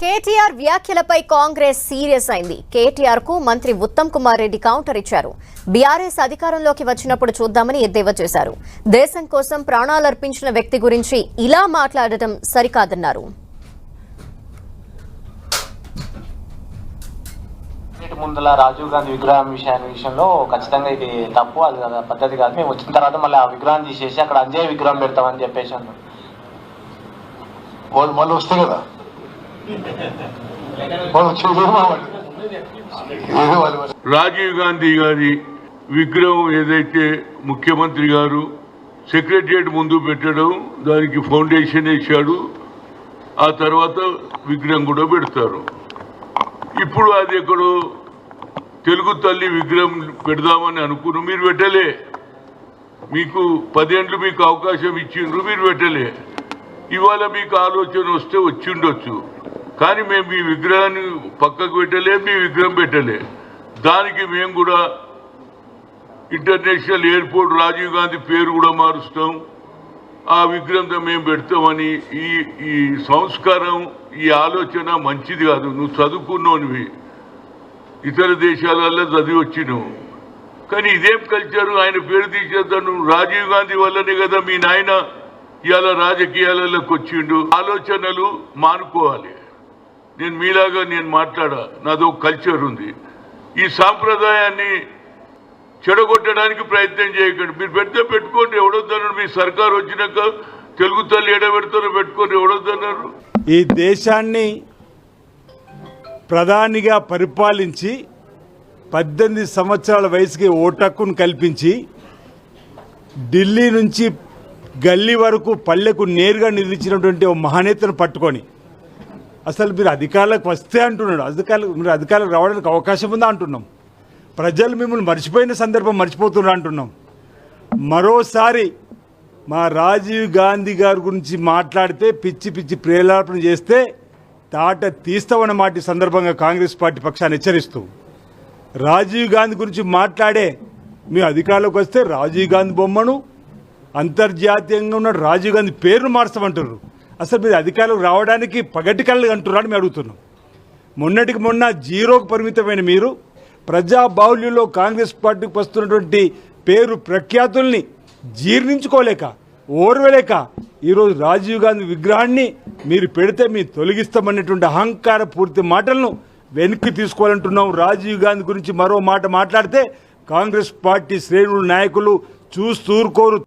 కేటీఆర్ వ్యాఖ్యలపై కాంగ్రెస్ సీరియస్ అయింది. కేటీఆర్కు మంత్రి ఉత్తమ్ కుమార్ రెడ్డి కౌంటర్ ఇచ్చారు. బీఆర్ఎస్ అధికారంలోకి వచ్చినప్పుడు చూద్దామని ఎద్దేవా చేశారు. దేశం కోసం ప్రాణాలర్పించిన వ్యక్తి గురించి ఇలా మాట్లాడటం సరికాదన్నారు. ముందల రాజీవ్ గాంధీ విగ్రహం విషయాన్ని విషయంలో ఖచ్చితంగా ఇది తప్పు అది పద్ధతి కాదు. మేము వచ్చిన తర్వాత మళ్ళీ ఆ విగ్రహం తీసేసి అక్కడ అంజయ్ విగ్రహం పెడతామని చెప్పేసి అన్నాం వాళ్ళు మళ్ళీ వస్తే కదా? రాజీవ్ గాంధీ గారి విగ్రహం ఏదైతే ముఖ్యమంత్రి గారు సెక్రటరియట్ ముందు పెట్టడం దానికి ఫౌండేషన్ వేశాడు ఆ తర్వాత విగ్రహం కూడా పెడతారు. ఇప్పుడు అది ఎక్కడో తెలుగు తల్లి విగ్రహం పెడదామని అనుకున్నారు మీరు పెట్టలే. మీకు పదేండ్లు మీకు అవకాశం ఇచ్చిండ్రు మీరు పెట్టలే. ఇవాళ మీకు ఆలోచన వస్తే వచ్చి ఉండొచ్చు కానీ మేము మీ విగ్రహాన్ని పక్కకు పెట్టలే మీ విగ్రహం పెట్టలే. దానికి మేము కూడా ఇంటర్నేషనల్ ఎయిర్పోర్ట్ రాజీవ్ గాంధీ పేరు కూడా మారుస్తాం. ఆ విగ్రహంతో మేము పెడతామని ఈ ఈ సంస్కారం ఈ ఆలోచన మంచిది కాదు. నువ్వు చదువుకున్నోనివి. ఇతర దేశాలలో చదివి వచ్చినావు. కానీ ఇదేం కల్చరు? ఆయన పేరు తీసేద్దాను. రాజీవ్ గాంధీ వల్లనే కదా మీ నాయన ఇవాళ రాజకీయాలలోకి వచ్చిండు. ఆలోచనలు మానుకోవాలి. నేను మీలాగా నేను మాట్లాడా నాదో కల్చర్ ఉంది. ఈ సాంప్రదాయాన్ని చెడగొట్టడానికి ప్రయత్నం చేయకండి. మీరు పెడితే పెట్టుకోండి ఎవడొద్దన్నారు మీ సర్కారు వచ్చినాక తెలుగు తల్లి ఎడబెడతారో పెట్టుకోండి ఎవడొద్దన్నారు ఈ దేశాన్ని ప్రధానిగా పరిపాలించి పద్దెనిమిది సంవత్సరాల వయసుకి ఓటక్కును కల్పించి ఢిల్లీ నుంచి గల్లీ వరకు పల్లెకు నేరుగా నిలిచినటువంటి ఓ మహానేతను పట్టుకొని అసలు మీరు అధికారులకు వస్తే అంటున్నాడు. అధికారులకు మీరు అధికారులకు రావడానికి అవకాశం ఉందా అంటున్నాం. ప్రజలు మిమ్మల్ని మర్చిపోయిన సందర్భం మర్చిపోతున్నారు అంటున్నాం. మరోసారి మా రాజీవ్ గాంధీ గారి గురించి మాట్లాడితే పిచ్చి పిచ్చి ప్రేలాపన చేస్తే తాట తీస్తామన్న మాట సందర్భంగా కాంగ్రెస్ పార్టీ పక్షాన్ని హెచ్చరిస్తూ. రాజీవ్ గాంధీ గురించి మాట్లాడే మీ అధికారంలోకి వస్తే రాజీవ్ గాంధీ బొమ్మను అంతర్జాతీయంగా ఉన్న రాజీవ్ గాంధీ పేరును మార్చమంటారు అసలు మీరు అధికారులకు రావడానికి పగటి కళ్ళు అంటున్నారని మేము అడుగుతున్నాం. మొన్నటికి మొన్న జీరోకు పరిమితమైన మీరు ప్రజా బాహుళ్యంలో కాంగ్రెస్ పార్టీకి వస్తున్నటువంటి పేరు ప్రఖ్యాతుల్ని జీర్ణించుకోలేక ఓర్వలేక ఈరోజు రాజీవ్ గాంధీ విగ్రహాన్ని మీరు పెడితే మీరు తొలగిస్తామనేటువంటి అహంకార పూర్తి మాటలను వెనక్కి తీసుకోవాలంటున్నాం. రాజీవ్ గాంధీ గురించి మరో మాట మాట్లాడితే కాంగ్రెస్ పార్టీ శ్రేణులు నాయకులు చూస్తూరుకోరు